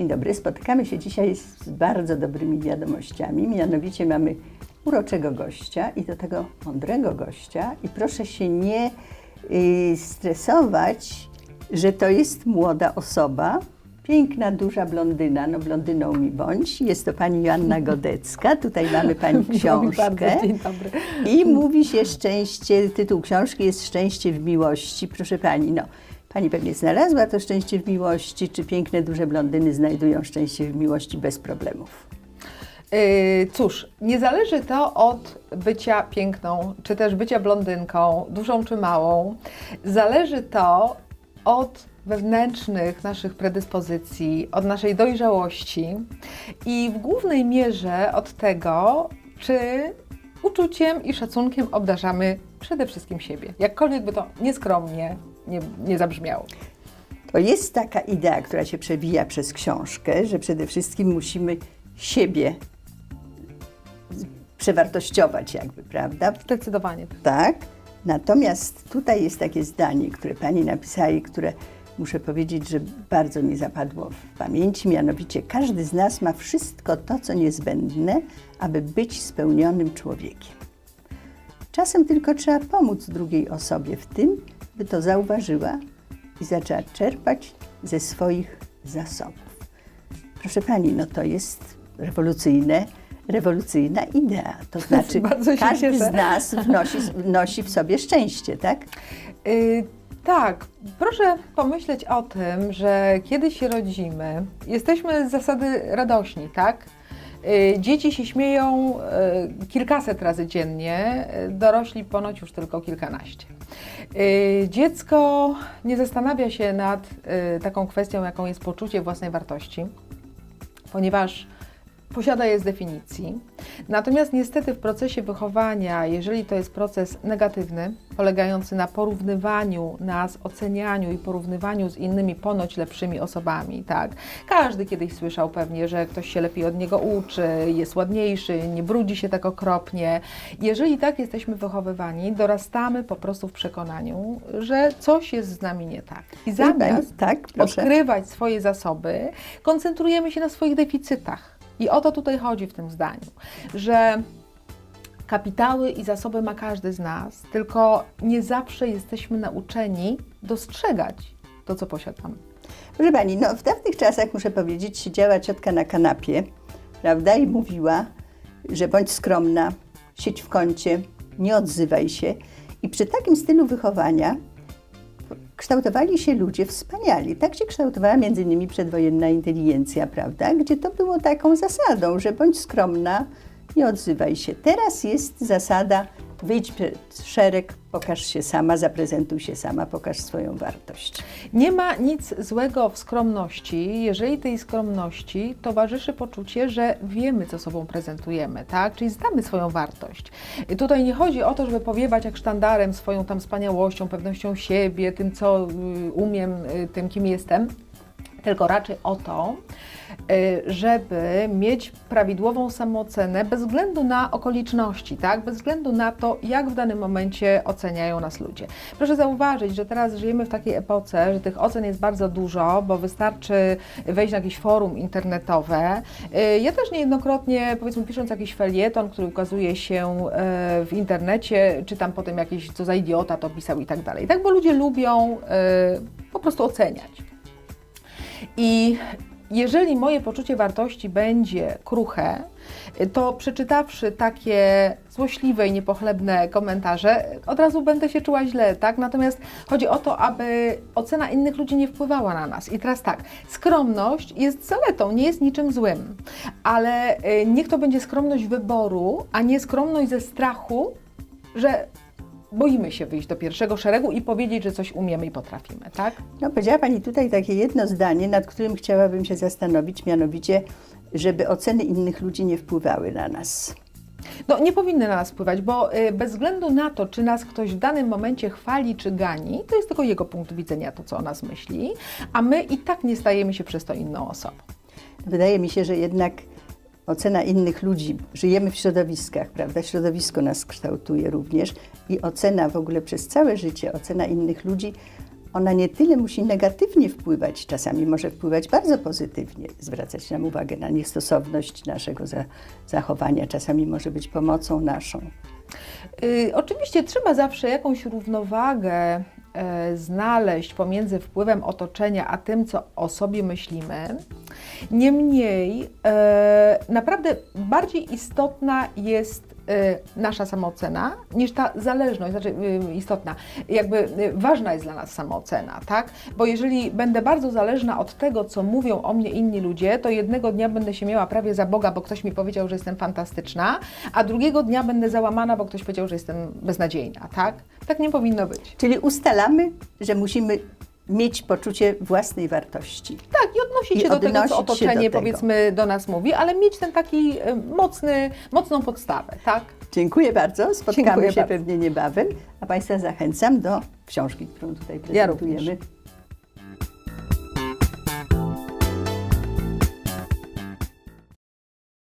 Dzień dobry, spotykamy się dzisiaj z bardzo dobrymi wiadomościami. Mianowicie mamy uroczego gościa i do tego mądrego gościa. I proszę się nie y, stresować, że to jest młoda osoba, piękna, duża blondyna, no blondyną mi bądź. Jest to pani Joanna Godecka. Tutaj mamy pani książkę. bardzo, dzień dobry. I mówi się szczęście, tytuł książki jest Szczęście w miłości. Proszę pani, no, pani pewnie znalazła to szczęście w miłości, czy piękne, duże blondyny znajdują szczęście w miłości bez problemów? Yy, cóż, nie zależy to od bycia piękną, czy też bycia blondynką, dużą czy małą. Zależy to od wewnętrznych naszych predyspozycji, od naszej dojrzałości i w głównej mierze od tego, czy uczuciem i szacunkiem obdarzamy przede wszystkim siebie. Jakkolwiek by to nieskromnie nie, nie zabrzmiało. To jest taka idea, która się przewija przez książkę, że przede wszystkim musimy siebie przewartościować jakby, prawda? Zdecydowanie. Tak. Natomiast tutaj jest takie zdanie, które pani napisała i które muszę powiedzieć, że bardzo mi zapadło w pamięci, mianowicie każdy z nas ma wszystko to, co niezbędne, aby być spełnionym człowiekiem. Czasem tylko trzeba pomóc drugiej osobie w tym, by to zauważyła i zaczęła czerpać ze swoich zasobów. Proszę pani, no to jest rewolucyjne, rewolucyjna idea. To znaczy, każdy z nas wnosi, wnosi w sobie szczęście, tak? Y, tak, proszę pomyśleć o tym, że kiedy się rodzimy, jesteśmy z zasady radośni, tak? Y, dzieci się śmieją y, kilkaset razy dziennie, y, dorośli ponoć już tylko kilkanaście. Dziecko nie zastanawia się nad taką kwestią, jaką jest poczucie własnej wartości, ponieważ posiada je z definicji. Natomiast niestety w procesie wychowania, jeżeli to jest proces negatywny, polegający na porównywaniu nas, ocenianiu i porównywaniu z innymi ponoć lepszymi osobami, tak? Każdy kiedyś słyszał pewnie, że ktoś się lepiej od niego uczy, jest ładniejszy, nie brudzi się tak okropnie. Jeżeli tak jesteśmy wychowywani, dorastamy po prostu w przekonaniu, że coś jest z nami nie tak. I zamiast tak, odkrywać swoje zasoby, koncentrujemy się na swoich deficytach. I o to tutaj chodzi w tym zdaniu, że kapitały i zasoby ma każdy z nas, tylko nie zawsze jesteśmy nauczeni dostrzegać to, co posiadamy. Proszę pani, no w dawnych czasach, muszę powiedzieć, siedziała ciotka na kanapie, prawda, i mówiła, że bądź skromna, siedź w kącie, nie odzywaj się. I przy takim stylu wychowania kształtowali się ludzie wspaniali. Tak się kształtowała między innymi przedwojenna inteligencja, prawda, gdzie to było taką zasadą, że bądź skromna, nie odzywaj się. Teraz jest zasada, wyjdź przed szereg, pokaż się sama, zaprezentuj się sama, pokaż swoją wartość. Nie ma nic złego w skromności, jeżeli tej skromności towarzyszy poczucie, że wiemy, co sobą prezentujemy, tak? Czyli znamy swoją wartość. I tutaj nie chodzi o to, żeby powiewać jak sztandarem swoją tam wspaniałością, pewnością siebie, tym, co y, umiem, y, tym, kim jestem, tylko raczej o to, żeby mieć prawidłową samoocenę bez względu na okoliczności, tak? bez względu na to, jak w danym momencie oceniają nas ludzie. Proszę zauważyć, że teraz żyjemy w takiej epoce, że tych ocen jest bardzo dużo, bo wystarczy wejść na jakieś forum internetowe. Y, Ja też niejednokrotnie, powiedzmy, pisząc jakiś felieton, który ukazuje się e, w internecie, czytam potem jakieś, co za idiota to pisał i tak dalej. Tak, bo ludzie lubią po prostu oceniać. I jeżeli moje poczucie wartości będzie kruche, to przeczytawszy takie złośliwe i niepochlebne komentarze, od razu będę się czuła źle, tak? Natomiast chodzi o to, aby ocena innych ludzi nie wpływała na nas. I teraz tak, skromność jest zaletą, nie jest niczym złym, ale y, niech to będzie skromność wyboru, a nie skromność ze strachu, że boimy się wyjść do pierwszego szeregu i powiedzieć, że coś umiemy i potrafimy, tak? No, powiedziała Pani tutaj takie jedno zdanie, nad którym chciałabym się zastanowić, mianowicie, żeby oceny innych ludzi nie wpływały na nas. No, nie powinny na nas wpływać, bo y, bez względu na to, czy nas ktoś w danym momencie chwali czy gani, to jest tylko jego punkt widzenia, to co o nas myśli, a my i tak nie stajemy się przez to inną osobą. Wydaje mi się, że jednak ocena innych ludzi, żyjemy w środowiskach, prawda? Środowisko nas kształtuje również i ocena w ogóle przez całe życie, ocena innych ludzi ona nie tyle musi negatywnie wpływać, czasami może wpływać bardzo pozytywnie, zwracać nam uwagę na niestosowność naszego za, zachowania, czasami może być pomocą naszą. Y, oczywiście trzeba zawsze jakąś równowagę znaleźć pomiędzy wpływem otoczenia a tym, co o sobie myślimy. Niemniej, e, naprawdę bardziej istotna jest e, nasza samoocena niż ta zależność, znaczy y, istotna, jakby y, ważna jest dla nas samoocena, tak? Bo jeżeli będę bardzo zależna od tego, co mówią o mnie inni ludzie, to jednego dnia będę się miała prawie za Boga, bo ktoś mi powiedział, że jestem fantastyczna, a drugiego dnia będę załamana, bo ktoś powiedział, że jestem beznadziejna, tak? Tak nie powinno być. Czyli ustalamy, że musimy mieć poczucie własnej wartości. Tak, i odnosić I się do tego, co do otoczenie tego. powiedzmy do nas mówi, ale mieć ten taki y, mocny, mocną podstawę, tak? Dziękuję bardzo. Spotkamy Dziękuję się bardzo. pewnie niebawem, a Państwa zachęcam do książki, którą tutaj Ja prezentujemy.